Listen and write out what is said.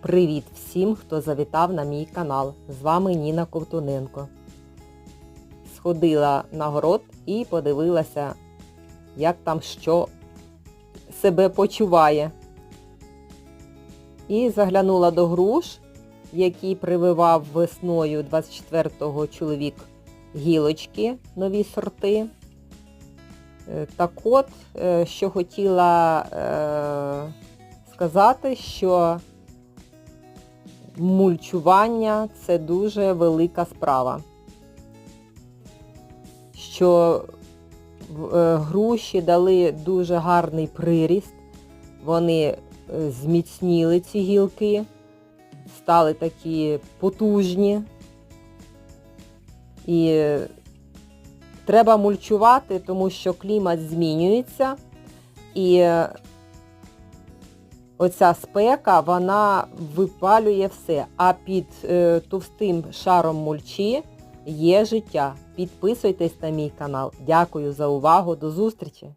Привіт всім, хто завітав на мій канал. З вами Ніна Ковтуненко. Сходила на город і подивилася, як там що себе почуває. І заглянула до груш, які прививав весною 24-го чоловік гілочки, нові сорти. Е, Так от, е, що хотіла е, сказати, що мульчування це дуже велика справа. Що е, груші дали дуже гарний приріст, вони е, зміцніли ці гілки, стали такі потужні. І треба мульчувати, тому що клімат змінюється. І оця спека, вона випалює все. А під е, товстим шаром мульчі є життя. Підписуйтесь на мій канал. Дякую за увагу. До зустрічі!